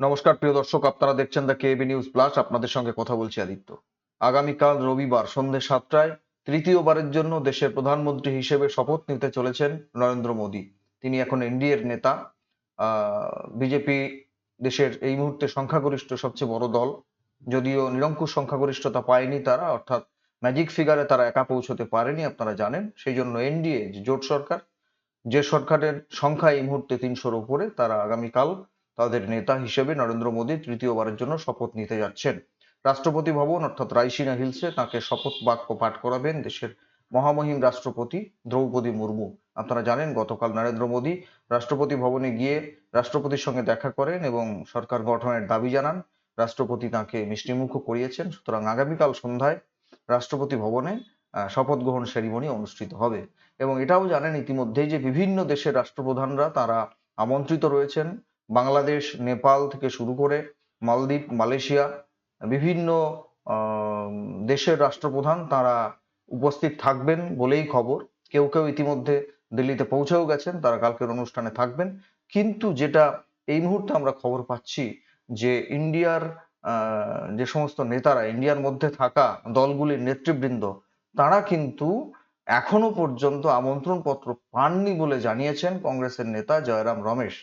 নমস্কার, প্রিয় দর্শক, আপনারা দেখছেন দ্য কেবি নিউজ প্লাস আপনাদের সঙ্গে কথা বলছি আদিত্য। আগামীকাল রবিবার সন্ধ্যে সাতটায় তৃতীয়বারের জন্য দেশের প্রধানমন্ত্রী হিসেবে শপথ নিতে চলেছেন নরেন্দ্র মোদী। তিনি এখন এনডিএর নেতা। বিজেপি দেশের এই মুহূর্তে সংখ্যাগরিষ্ঠ সবচেয়ে বড় দল। যদিও নিরঙ্কুশ সংখ্যাগরিষ্ঠতা পায়নি তারা, অর্থাৎ ম্যাজিক ফিগারে তারা একা পৌঁছতে পারেনি, আপনারা জানেন। সেই জন্য এনডিএ, জোট সরকার, যে সরকারের সংখ্যা এই মুহূর্তে তিনশোর উপরে, তারা আগামীকাল তাদের নেতা হিসেবে নরেন্দ্র মোদী তৃতীয়বারের জন্য শপথ নিতে যাচ্ছেন। রাষ্ট্রপতি ভবন অর্থাৎ রাইসিনা হিলসে তাকে শপথ বাক্য পাঠ করাবেন দেশের মহামহিম রাষ্ট্রপতি দ্রৌপদী মুর্মু। আপনারা জানেন, গতকাল নরেন্দ্র মোদী রাষ্ট্রপতি ভবনে গিয়ে রাষ্ট্রপতির সঙ্গে দেখা করেন এবং সরকার গঠনের দাবি জানান। রাষ্ট্রপতি তাকে মিষ্টিমুখ করিয়েছেন। সুতরাং আগামীকাল সন্ধ্যায় রাষ্ট্রপতি ভবনে শপথ গ্রহণ সেরিমনি অনুষ্ঠিত হবে। এবং এটাও জানেন ইতিমধ্যেই যে বিভিন্ন দেশের রাষ্ট্রপ্রধানরা তারা আমন্ত্রিত রয়েছেন। বাংলাদেশ, নেপাল থেকে শুরু করে মালদ্বীপ, মালয়েশিয়া, বিভিন্ন দেশের রাষ্ট্রপ্রধান তারা উপস্থিত থাকবেন বলেই খবর। কেউ কেউ ইতিমধ্যে দিল্লিতে পৌঁছেও গেছেন, তারা কালকের অনুষ্ঠানে থাকবেন। কিন্তু যেটা এই মুহূর্তে আমরা খবর পাচ্ছি যে ইন্ডিয়ার যে সমস্ত নেতারা, ইন্ডিয়ার মধ্যে থাকা দলগুলির নেতৃবৃন্দ, তারা কিন্তু এখনও পর্যন্ত আমন্ত্রণ পত্র পাননি বলে জানিয়েছেন কংগ্রেসের নেতা জয়রাম রমেশ।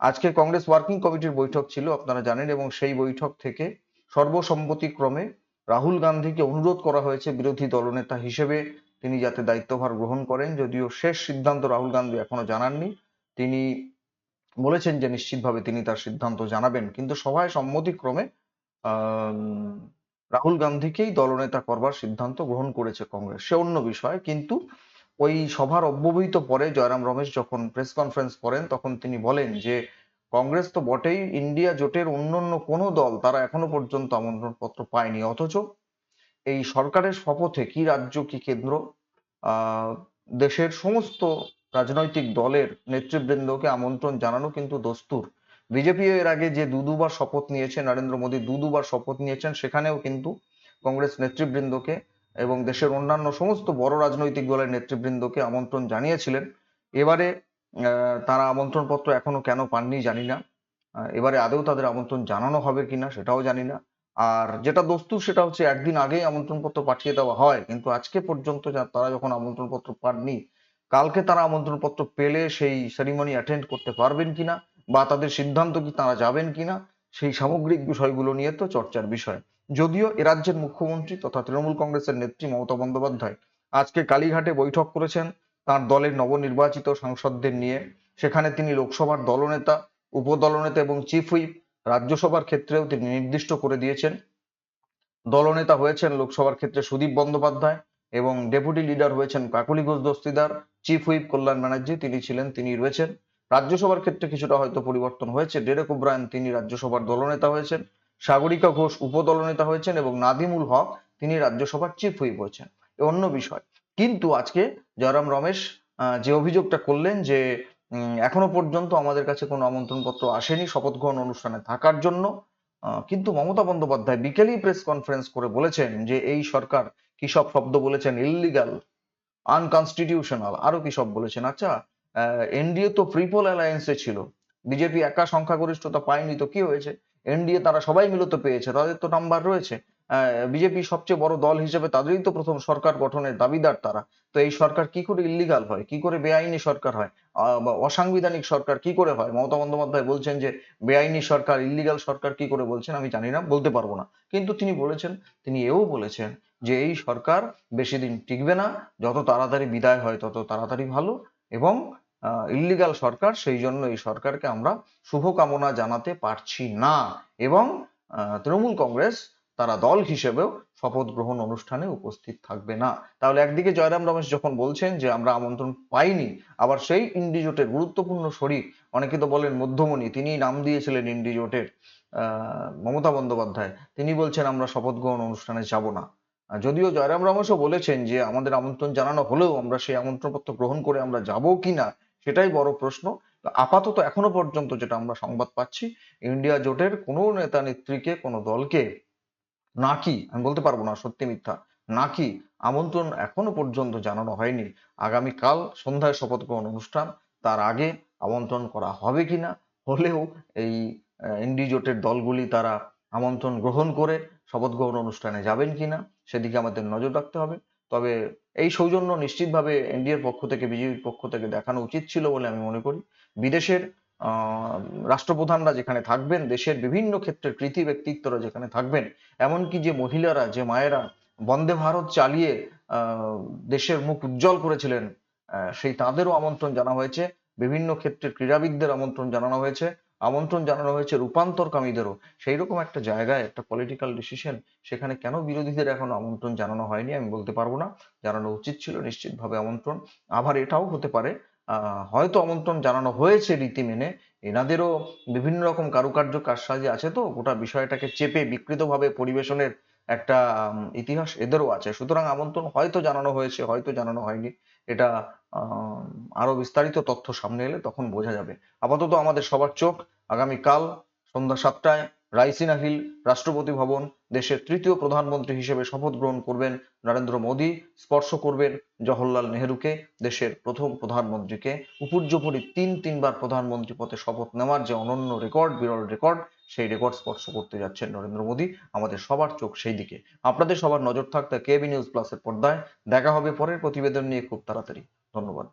আজকে কংগ্রেস ওয়ার্কিং কমিটির বৈঠক ছিল, আপনারা জানেন, এবং সেই বৈঠক থেকে সর্বসম্মতিক্রমে রাহুল গান্ধীকে অনুরোধ করা হয়েছে বিরোধী দলনেতা হিসেবে। তিনি যাতে দায়িত্বভার গ্রহণ করেন, যদিও শেষ সিদ্ধান্ত রাহুল গান্ধী এখনও জানাননি। তিনি বলেছেন যে নিশ্চিতভাবে তিনি তার সিদ্ধান্ত জানাবেন, কিন্তু সভায় সম্মতিক্রমে রাহুল গান্ধীকেই দলনেতা করবার সিদ্ধান্ত গ্রহণ করেছে কংগ্রেস। সে অন্য বিষয়, কিন্তু ওই সভার অব্যবহিত পরে জয়রাম রমেশ যখন প্রেস কনফারেন্স করেন, তখন তিনি বলেন যে, কংগ্রেস তো বটেই, ইন্ডিয়া জোটের অন্যান্য কোনো দল তারা এখনও পর্যন্ত আমন্ত্রণ পত্র পায়নি। অথচ এই সরকারের শপথে কি রাজ্য, কি কেন্দ্র দেশের সমস্ত রাজনৈতিক দলের নেতৃবৃন্দকে আমন্ত্রণ জানানো কিন্তু দস্তুর। বিজেপি এর আগে যে দু দুবার শপথ নিয়েছে, নরেন্দ্র মোদী দু দুবার শপথ নিয়েছেন, সেখানেও কিন্তু কংগ্রেস নেতৃবৃন্দকে এবং দেশের অন্যান্য সমস্ত বড় রাজনৈতিক দলের নেতৃবৃন্দকে আমন্ত্রণ জানিয়েছিলেন। এবারে তারা আমন্ত্রণ পত্র এখনও কেন পাননি জানি না। এবারে আদৌ তাদের আমন্ত্রণ জানানো হবে কিনা সেটাও জানি না। আর যেটা দস্তুর সেটা হচ্ছে একদিন আগেই আমন্ত্রণ পত্র পাঠিয়ে দেওয়া হয়, কিন্তু আজকে পর্যন্ত তারা যখন আমন্ত্রণ পত্র পাননি, কালকে তারা আমন্ত্রণ পত্র পেলে সেই সেরিমনি অ্যাটেন্ড করতে পারবেন কিনা বা তাদের সিদ্ধান্ত কি তারা যাবেন কিনা, সেই সামগ্রিক বিষয়গুলো নিয়ে তো চর্চার বিষয়। যদিও এ রাজ্যের মুখ্যমন্ত্রী তথা তৃণমূল কংগ্রেসের নেত্রী মমতা বন্দ্যোপাধ্যায় আজকে কালীঘাটে বৈঠক করেছেন, তার দলের নবনির্বাচিত সাংসদদের নিয়ে। সেখানে তিনি লোকসভার দলনেতা, উপদলনেতা এবং চিফ হুইপ রাজ্যসভার ক্ষেত্রেও তিনি নির্দিষ্ট করে দিয়েছেন। দলনেতা হয়েছেন লোকসভার ক্ষেত্রে সুদীপ বন্দ্যোপাধ্যায় এবং ডেপুটি লিডার হয়েছেন কাকলি ঘোষ দস্তিদার চিফ হুইপ কল্যাণ ব্যানার্জি, তিনি ছিলেন, তিনি রয়েছেন। রাজ্যসভার ক্ষেত্রে কিছুটা হয়তো পরিবর্তন হয়েছে। ডেরেক ওব্রায়ন, তিনি রাজ্যসভার দলনেতা হয়েছেন। সাগরিকা ঘোষ উপদলনেতা হয়েছেন এবং নাদিমুল হক তিনি রাজ্যসভার চিফ হুইপ হয়েছেন অন্য বিষয়। কিন্তু আজকে জয়রাম রমেশ যে অভিযোগটা করলেন যে এখনও পর্যন্ত আমাদের কাছে কোনো আমন্ত্রণ পত্র আসেনি শপথ গ্রহণ অনুষ্ঠানে থাকার জন্য কিন্তু মমতা বন্দ্যোপাধ্যায় বিকেলেই প্রেস কনফারেন্স করে বলেছেন যে এই সরকার কি সব শব্দ বলেছেন? ইললিগাল আনকনস্টিটিউশনাল আরও কি সব বলেছেন? আচ্ছা এনডিএ তো ট্রিপল অ্যালায়েন্সে ছিল। বিজেপি একা সংখ্যাগরিষ্ঠতা পায়নি তো কি হয়েছে? এনডিএ তারা সবাই মিলে তো পেয়েছে, তাদের তো নাম্বার রয়েছে। বিজেপি সবচেয়ে বড় দল হিসেবে তাদেরই তো প্রথম সরকার গঠনের দাবিদার তারা। তো এই সরকার কি করে ইল্লিগাল হয়, কি করে বেআইনি সরকার হয়? অসাংবিধানিক সরকার কি করে হয়? মমতা বন্দ্যোপাধ্যায় বলছেন যে, বেআইনি সরকার ইল্লিগাল সরকার কি করে বলছেন আমি জানি না, বলতে পারব না। কিন্তু তিনি বলেছেন, তিনি এও বলেছেন যে এই সরকার বেশি দিন টিকবে না, যত তাড়াতাড়ি বিদায় হয় তত তাড়াতাড়ি ভালো এবং ইল্লিগাল সরকার, সেই জন্য এই সরকারকে আমরা শুভকামনা জানাতে পারছি না। এবং তৃণমূল কংগ্রেস তারা দল হিসেবেও শপথ গ্রহণ অনুষ্ঠানে উপস্থিত থাকবে না। তাহলে একদিকে জয়রাম রমেশ যখন বলছেন যে আমরা আমন্ত্রণ পাইনি, আবার সেই ইন্ডিজোটের গুরুত্বপূর্ণ শরিক, অনেকে তো বলেন মধ্যমণি তিনি নাম দিয়েছিলেন ইন্ডিজোটের মমতা বন্দ্যোপাধ্যায়, তিনি বলছেন আমরা শপথ গ্রহণ অনুষ্ঠানে যাব না। যদিও জয়রাম রমেশও বলেছেন যে আমাদের আমন্ত্রণ জানানো হলেও আমরা সেই আমন্ত্রণপত্র গ্রহণ করে আমরা যাব কিনা সেটাই বড় প্রশ্ন। আপাতত এখনও পর্যন্ত যেটা আমরা সংবাদ পাচ্ছি, ইন্ডিয়া জোটের কোনো নেতা নেত্রীকে, কোনো দলকে নাকি, আমি বলতে পারব না সত্যি মিথ্যা, নাকি আমন্ত্রণ এখনও পর্যন্ত জানানো হয়নি। আগামীকাল সন্ধ্যায় শপথ গ্রহণ অনুষ্ঠান, তার আগে আমন্ত্রণ করা হবে কিনা, হলেও এই এনডি জোটের দলগুলি তারা আমন্ত্রণ গ্রহণ করে শপথ গ্রহণ অনুষ্ঠানে যাবেন কিনা, সেদিকে আমাদের নজর রাখতে হবে। তবে এই সৌজন্য নিশ্চিতভাবে এনডিএর পক্ষ থেকে, বিজেপির পক্ষ থেকে দেখানো উচিত ছিল বলে আমি মনে করি। বিদেশের রাষ্ট্রপ্রধানরা যেখানে থাকবেন, দেশের বিভিন্ন ক্ষেত্রের কৃতি ব্যক্তিত্বরা যেখানে থাকবেন, এমনকি যে মহিলারা, যে মায়েরা বন্দে ভারত চালিয়ে দেশের মুখ উজ্জ্বল করেছিলেন সেই তাদেরও আমন্ত্রণ জানা হয়েছে। বিভিন্ন ক্ষেত্রে ক্রীড়াবিদদের আমন্ত্রণ জানানো হয়েছে। আমন্ত্রণ জানানো হয়েছে রূপান্তরকামীদেরও। সেই রকম একটা জায়গায় একটা পলিটিক্যাল ডিসিশন সেখানে কেন বিরোধীদের এখনও আমন্ত্রণ জানানো হয়নি আমি বলতে পারব না। জানানো উচিত ছিল নিশ্চিতভাবে আমন্ত্রণ। আবার এটাও হতে পারে হয়তো আমন্ত্রণ জানানো হয়েছে রীতি মেনে। এনাদেরও বিভিন্ন রকম কারুকার্য কারসাজি আছে তো, গোটা বিষয়টাকে চেপে বিকৃতভাবে পরিবেশনের একটা ইতিহাস এদেরও আছে। সুতরাং আমন্ত্রণ হয়তো জানানো হয়েছে, হয়তো জানানো হয়নি। এটা আরও বিস্তারিত তথ্য সামনে এলে তখন বোঝা যাবে। আপাতত আমাদের সবার চোখ আগামীকাল সন্ধ্যা সাতটায় রাইসিনা হিল রাষ্ট্রপতি ভবন, দেশের তৃতীয় প্রধানমন্ত্রী হিসেবে শপথ গ্রহণ করবেন নরেন্দ্র মোদী, স্পর্শ করবেন জওহরলাল নেহরুকে, দেশের প্রথম প্রধানমন্ত্রীকে। উপর্যুপরি তিন, তিনবার প্রধানমন্ত্রী পদে শপথ নেওয়ার যে অনন্য রেকর্ড, বিরল রেকর্ড সেই রেকর্ড স্পর্শ করতে যাচ্ছেন নরেন্দ্র মোদী। আমাদের সবার চোখ সেই দিকে আপনাদের সবার নজর থাকতে কেবি নিউজ প্লাসের পর্দায়। দেখা হবে পরের প্রতিবেদন নিয়ে খুব তাড়াতাড়ি। ধন্যবাদ।